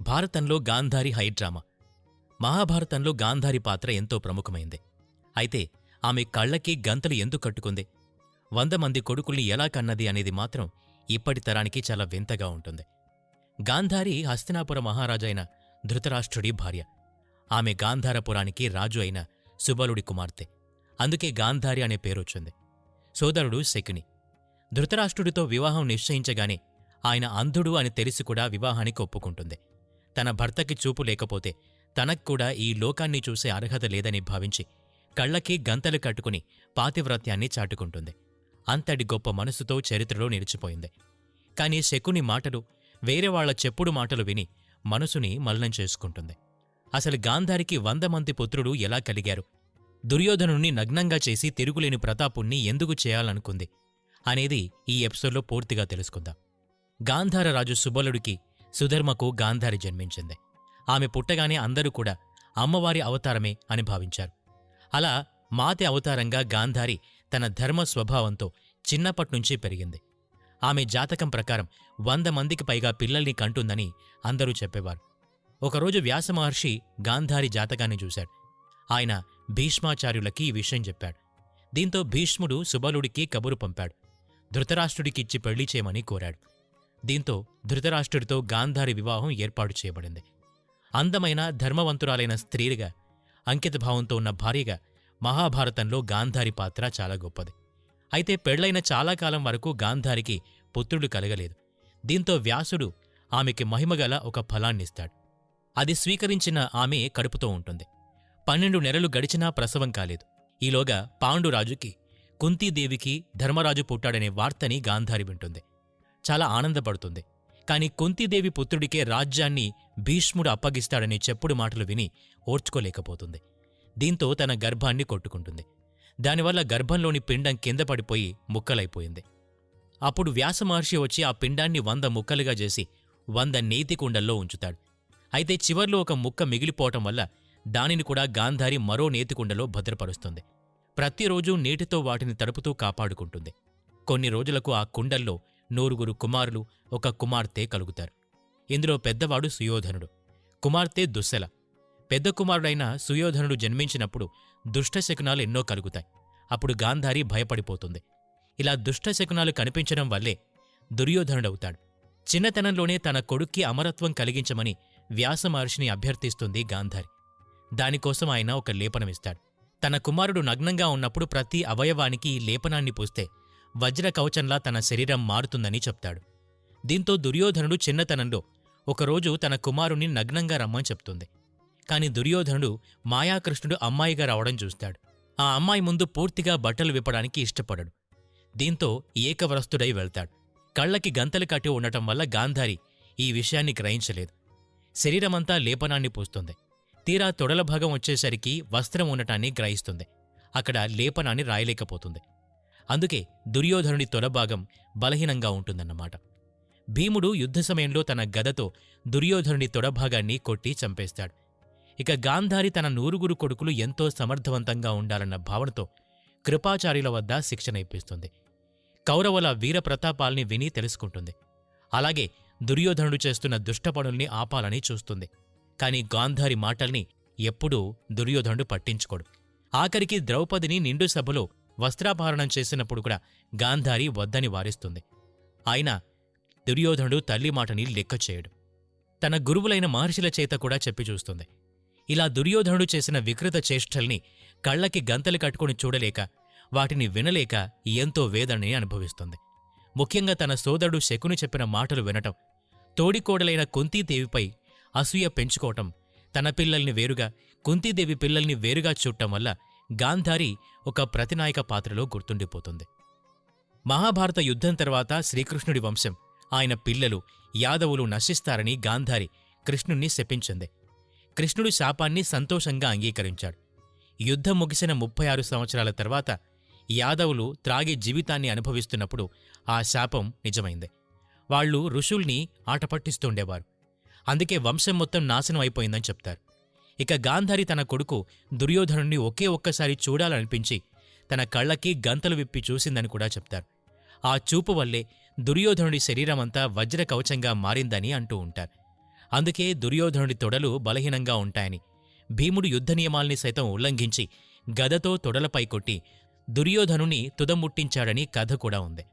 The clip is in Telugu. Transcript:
భారతంలో గాంధారి హైడ్రామా మహాభారతంలో గాంధారి పాత్ర ఎంతో ప్రముఖమైంది. అయితే ఆమె కళ్ళకి గంతలు ఎందుకు కట్టుకుంది? వంద మంది కొడుకుల్ని ఎలా కన్నది అనేది మాత్రం ఇప్పటి తరానికి చాలా వింతగా ఉంటుంది. గాంధారి హస్తినాపుర మహారాజైన ధృతరాష్ట్రుడి భార్య. ఆమె గాంధారపురానికి రాజు అయిన సుబలుడి కుమార్తె. అందుకే గాంధారి అనే పేరొచ్చింది సోదరుడు శకుని. ధృతరాష్ట్రుడితో వివాహం నిశ్చయించగానే ఆయన అంధుడు అని తెలిసి కూడా వివాహానికి ఒప్పుకుంటుంది. తన భర్తకి చూపు లేకపోతే తనక్కూడా ఈ లోకాన్ని చూసే అర్హత లేదని భావించి కళ్ళకి గంతలు కట్టుకుని పాతివ్రత్యాన్ని చాటుకుంటుంది. అంతటి గొప్ప మనసుతో చరిత్రలో నిలిచిపోయింది. కాని శకుని మాటలు వేరే వాళ్ళ చెప్పుడు మాటలు విని మనసుని మలనం చేసుకుంటుంది. అసలు గాంధారికి వంద మంది పుత్రుడు ఎలా కలిగారు? దుర్యోధనుణ్ణి నగ్నంగా చేసి తిరుగులేని ప్రతాపుణ్ణి ఎందుకు చేయాలనుకుంది? అనేది ఈ ఎపిసోడ్లో పూర్తిగా తెలుసుకుందాం. గాంధార రాజు సుబలుడికి సుధర్మకు గాంధారి జన్మించింది. ఆమె పుట్టగానే అందరూ కూడా అమ్మవారి అవతారమే అని భావించారు. అలా మాతె అవతారంగా గాంధారి తన ధర్మ స్వభావంతో చిన్నప్పట్నుంచి పెరిగింది. ఆమె జాతకం ప్రకారం వంద మందికి పైగా పిల్లల్ని కంటుందని అందరూ చెప్పేవారు. ఒకరోజు వ్యాసమహర్షి గాంధారి జాతకాన్ని చూశాడు. ఆయన భీష్మాచార్యులకి ఈ విషయం చెప్పాడు. దీంతో భీష్ముడు సుబలుడికి కబురు పంపాడు. ధృతరాష్ట్రుడికిచ్చి పెళ్ళి చేయమని కోరాడు. దీంతో ధృతరాష్ట్రుడితో గాంధారి వివాహం ఏర్పాటు చేయబడింది. అందమైన ధర్మవంతురాలైన స్త్రీలుగా అంకితభావంతో ఉన్న భార్యగా మహాభారతంలో గాంధారి పాత్ర చాలా గొప్పది. అయితే పెళ్ళైన చాలా కాలం వరకు గాంధారికి పుత్రుడు కలగలేదు. దీంతో వ్యాసుడు ఆమెకి మహిమగల ఒక ఫలాన్నిస్తాడు. అది స్వీకరించిన ఆమె కడుపుతో ఉంటుంది. పన్నెండు నెలలు గడిచినా ప్రసవం కాలేదు. ఈలోగా పాండురాజుకి కుంతీదేవికి ధర్మరాజు పుట్టాడనే వార్తని గాంధారి వింటుంది. చాలా ఆనందపడుతుంది. కాని కుంతిదేవి పుత్రుడికే రాజ్యాన్ని భీష్ముడు అప్పగిస్తాడనే చెప్పుడు మాటలు విని ఓర్చుకోలేకపోతుంది. దీంతో తన గర్భాన్ని కొట్టుకుంటుంది. దానివల్ల గర్భంలోని పిండం కింద పడిపోయి ముక్కలైపోయింది. అప్పుడు వ్యాసమహర్షి వచ్చి ఆ పిండాన్ని వంద ముక్కలుగా చేసి వంద నేతి కుండల్లో ఉంచుతాడు. అయితే చివర్లో ఒక ముక్క మిగిలిపోవటం వల్ల దానిని కూడా గాంధారి మరో నేతికుండలో భద్రపరుస్తుంది. ప్రతిరోజు నీటితో వాటిని తడుపుతూ కాపాడుకుంటుంది. కొన్ని రోజులకు ఆ కుండల్లో నూరుగురు కుమారులు ఒక కుమార్తె కలుగుతారు. ఇందులో పెద్దవాడు సుయోధనుడు కుమార్తె దుశ్శల పెద్ద కుమారుడైన సుయోధనుడు జన్మించినప్పుడు దుష్టశకునాలు ఎన్నో కలుగుతాయి. అప్పుడు గాంధారి భయపడిపోతుంది. ఇలా దుష్టశకునాలు కనిపించడం వల్లే దుర్యోధనుడవుతాడు. చిన్నతనంలోనే తన కొడుక్కి అమరత్వం కలిగించమని వ్యాసమహర్షిని అభ్యర్థిస్తుంది గాంధారి. దానికోసం ఆయన ఒక లేపనమిస్తాడు. తన కుమారుడు నగ్నంగా ఉన్నప్పుడు ప్రతి అవయవానికి ఈ లేపనాన్ని పూస్తే వజ్ర కవచంలా తన శరీరం మారుతుందని చెప్తాడు. దీంతో దుర్యోధనుడు చిన్నతనంలో ఒకరోజు తన కుమారుణ్ణి నగ్నంగా రమ్మని చెప్తుంది. కాని దుర్యోధనుడు మాయాకృష్ణుడు అమ్మాయిగా రావడం చూస్తాడు. ఆ అమ్మాయి ముందు పూర్తిగా బట్టలు విప్పడానికి ఇష్టపడడు. దీంతో ఏకవ్రస్తుడై వెళ్తాడు. కళ్ళకి గంతలు కట్టి ఉండటం వల్ల గాంధారి ఈ విషయాన్ని గ్రహించలేదు. శరీరమంతా లేపనాన్ని పూస్తుంది. తీరా తొడల భాగం వచ్చేసరికి వస్త్రం ఉండటాన్ని గ్రహిస్తుంది. అక్కడ లేపనాన్ని రాయలేకపోతుంది. అందుకే దుర్యోధనుడి తొలభాగం బలహీనంగా ఉంటుందన్నమాట. భీముడు యుద్ధ సమయంలో తన గదతో దుర్యోధనుడి తొడభాగాన్ని కొట్టి చంపేస్తాడు. ఇక గాంధారి తన నూరుగురు కొడుకులు ఎంతో సమర్థవంతంగా ఉండాలన్న భావనతో కృపాచార్యుల వద్ద శిక్షణ ఇప్పిస్తుంది. కౌరవుల వీరప్రతాపాల్ని విని తెలుసుకుంటుంది. అలాగే దుర్యోధనుడు చేస్తున్న దుష్టపనుల్ని ఆపాలని చూస్తుంది. కాని గాంధారి మాటల్ని ఎప్పుడూ దుర్యోధనుడు పట్టించుకోడు. ఆఖరికి ద్రౌపదిని నిండు సభలో వస్త్రాపహరణం చేసినప్పుడు కూడా గాంధారి వద్దని వారిస్తుంది. అయినా దుర్యోధనుడు తల్లి మాటని లెక్క చేయడు. తన గురువులైన మహర్షుల చేత కూడా చెప్పి చూస్తుంది. ఇలా దుర్యోధనుడు చేసిన వికృత చేష్టల్ని కళ్ళకి గంతలు కట్టుకుని చూడలేక వాటిని వినలేక ఎంతో వేదనని అనుభవిస్తుంది. ముఖ్యంగా తన సోదరుడు శకుని చెప్పిన మాటలు వినటం తోడికోడలైన కుంతీదేవిపై అసూయ పెంచుకోవటం తన పిల్లల్ని వేరుగా కుంతీదేవి పిల్లల్ని వేరుగా చూడటం వల్ల గాంధారి ఒక ప్రతినాయక పాత్రలో గుర్తుండిపోతుంది. మహాభారత యుద్ధం తర్వాత శ్రీకృష్ణుడి వంశం ఆయన పిల్లలు యాదవులు నశిస్తారని గాంధారి కృష్ణుణ్ణి శపించింది. కృష్ణుడి శాపాన్ని సంతోషంగా అంగీకరించాడు. యుద్ధం ముగిసిన ముప్పై ఆరు సంవత్సరాల తర్వాత యాదవులు త్రాగి జీవితాన్ని అనుభవిస్తున్నప్పుడు ఆ శాపం నిజమైంది. వాళ్ళు ఋషుల్ని ఆటపట్టిస్తుండేవారు అందుకే వంశం మొత్తం నాశనం అయిపోయిందని చెప్తారు. ఇక గాంధారి తన కొడుకు దుర్యోధనుణ్ణి ఒకే ఒక్కసారి చూడాలనిపించి తన కళ్ళకి గంతలు విప్పి చూసిందని కూడా చెప్తారు. ఆ చూపు వల్లే దుర్యోధనుడి శరీరమంతా వజ్ర కవచంగా మారిందని అంటూ ఉంటారు. అందుకే దుర్యోధనుడి తొడలు బలహీనంగా ఉంటాయని భీముడు యుద్ధ నియమాల్ని సైతం ఉల్లంఘించి గదతో తొడలపై కొట్టి దుర్యోధనుని తుదముట్టించాడని కథ కూడా ఉంది.